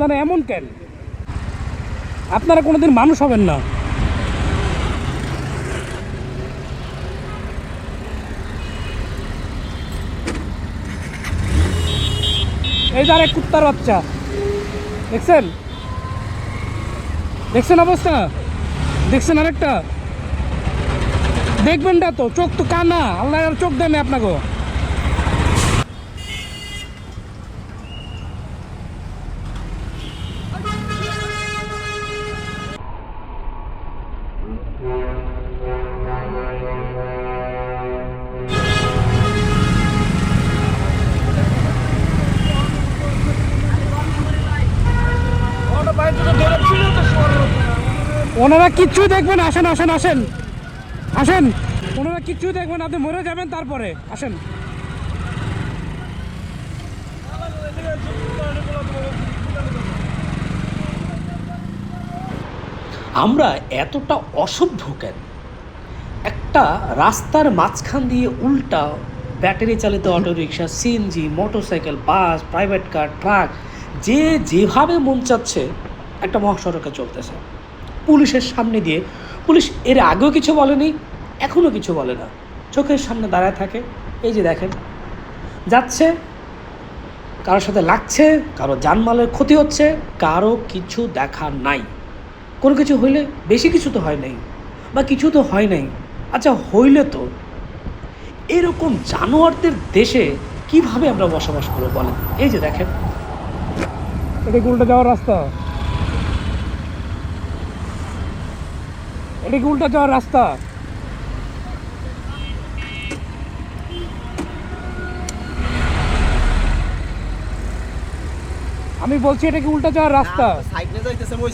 আপনারা এমন কেন? আপনারা কোনোদিন মানুষ হবেন না। এই যে আরেক কুত্তার বাচ্চা। দেখছেন? দেখছেন অবস্থা? দেখছেন আরেকটা? দেখবেন তো, চোখ তো কানা। আল্লাহ চোখ দেন আপনাকে। ওনারা কিচ্ছুই দেখবেন, আসেন আসেন আসেন। আসেন। ওনারা কিচ্ছুই দেখবেন, আপনি মরে যাবেন তারপরে। আসেন। আমরা এতটা অসভ্য কেন? একটা রাস্তার মাঝখান দিয়ে উল্টা ব্যাটারি চালিত autorickshaw CNG motorcycle, bus private car truck যে যেভাবে মন চাচ্ছে, একটা মহাসড়কে চলতেছে। পুলিশের সামনে দিয়ে। পুলিশ এর আগেও কিছু বলেনি এখনও কিছু বলে না। চোখের সামনে দাঁড়ায় থাকে। এই যে দেখেন, যাচ্ছে, কারোর সাথে লাগছে, কারও জানমালের ক্ষতি হচ্ছে, কারও কিছু দেখা নাই। কোনো কিছু হইলে বেশি কিছু তো হয় নাই, বা কিছু তো হয় নাই। আচ্ছা হইলে তো এরকম জানোয়ারদের দেশে কীভাবে আমরা বসবাস করব বলেন? এই যে দেখেন। এটা কি যাওয়ার রাস্তা? এটা কি উল্টা যাওয়ার রাস্তা? আমি বলছি এটা কি উল্টা যাওয়ার রাস্তা?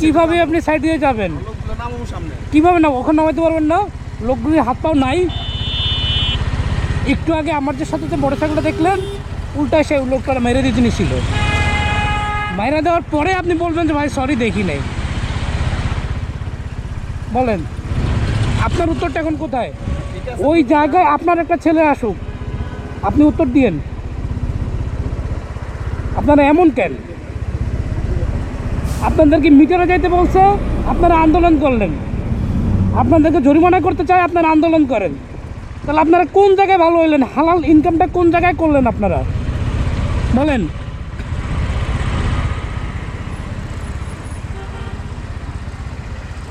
কীভাবে আপনি সাইড দিয়ে যাবেন? কীভাবে না ওখানে নামাইতে পারবেন না? লোকগুলির হাত পাও নাই। একটু আগে আমার যে সাথে যে মোটরসাইকেলটা দেখলেন উল্টা সে লোকটা মেরে দিতে নিছিল মাইরা দেওয়ার পরে আপনি বলবেন যে ভাই সরি দেখি নাই। বলেন। আপনার উত্তরটা এখন কোথায়? ওই জায়গায় আপনার একটা ছেলে আসুক। আপনি উত্তর দিয়েন। আপনারা এমন কেন? আপনাদেরকে মিটারে যাইতে বলছে, আপনারা আন্দোলন করলেন। আপনাদেরকে জরিমানা করতে চায়, আপনারা আন্দোলন করেন। তাহলে আপনারা কোন জায়গায় ভালো হইলেন? হালাল ইনকামটা কোন জায়গায় করলেন আপনারা? বলেন।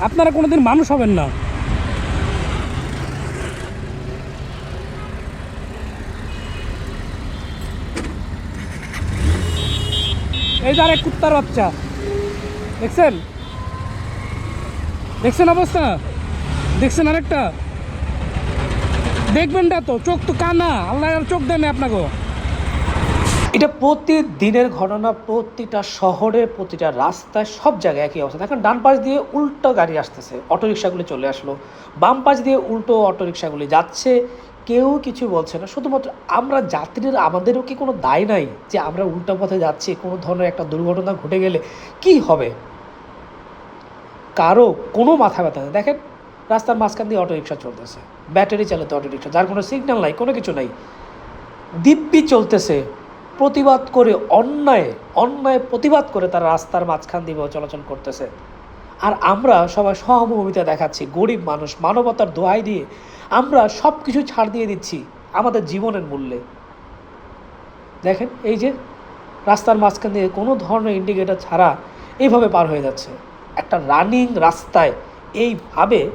আপনারা কোনোদিন মানুষ হবেন না। এই যে আরেক কুত্তার বাচ্চা। দেখছেন? দেখছেন অবস্থা? দেখছেন আরেকটা? দেখবেন তো, চোখ তো কানা। আল্লাহ চোখ দেন আপনাকে। এটা প্রতিদিনের ঘটনা, প্রতিটা শহরে, প্রতিটা রাস্তায়, সব জায়গায় একই অবস্থা। দেখেন, ডান পাশ দিয়ে উল্টো গাড়ি আসতেছে, অটোরিকশাগুলি চলে আসলো। বাম পাশ দিয়ে উল্টো অটোরিকশাগুলি যাচ্ছে। কেউ কিছু বলছে না। শুধুমাত্র আমরা যাত্রীরা, আমাদেরও কি কোনো দায় নাই যে আমরা উল্টো পথে যাচ্ছি, কোনো ধরনের একটা দুর্ঘটনা ঘটে গেলে কি হবে? কারও কোনো মাথা ব্যথা নেই। দেখেন, রাস্তার মাঝখান দিয়ে অটোরিকশা চলতেছে। ব্যাটারি চালিত অটোরিকশা, যার কোনো সিগন্যাল নাই, কোনো কিছু নাই। দিব্যি চলতেছে। প্রতিবাদ করে অন্যায় অন্যায় প্রতিবাদ করে তারা রাস্তার মাঝখান দিয়ে চলাচল করতেছে। আর আমরা সবাই সহমর্মিতা দেখাচ্ছি, গরিব মানুষ, মানবতার দোহাই দিয়ে আমরা সব কিছু ছাড় দিয়ে দিচ্ছি আমাদের জীবনের মূল্যে। দেখেন, এই যে রাস্তার মাঝখান দিয়ে কোনো ধরনের ইন্ডিকেটার ছাড়া এইভাবে পার হয়ে যাচ্ছে। একটা রানিং রাস্তায় এইভাবে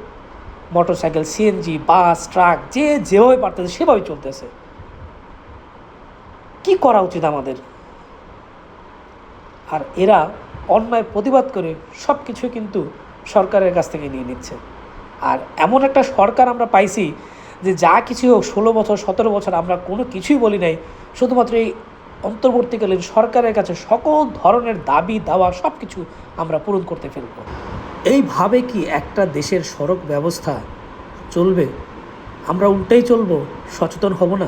মোটরসাইকেল সিএনজি বাস ট্রাক যে যেভাবে পারতেছে সেভাবে চলতেছে। কি করা উচিত আমাদের? আর এরা অন্যায় প্রতিবাদ করে সব কিছু কিন্তু সরকারের কাছ থেকে নিয়ে নিচ্ছে। আর এমন একটা সরকার আমরা পাইছি যে যা কিছু হোক, ষোলো বছর, সতেরো বছর আমরা কোনো কিছুই বলি নাই, শুধুমাত্র এই অন্তর্বর্তীকালীন সরকারের কাছে সকল ধরনের দাবি, দাওয়া সব কিছু আমরা পূরণ করতে ফেলব। এইভাবে কি একটা দেশের সড়ক ব্যবস্থা চলবে? আমরা উল্টাই চলবো? সচেতন হব না?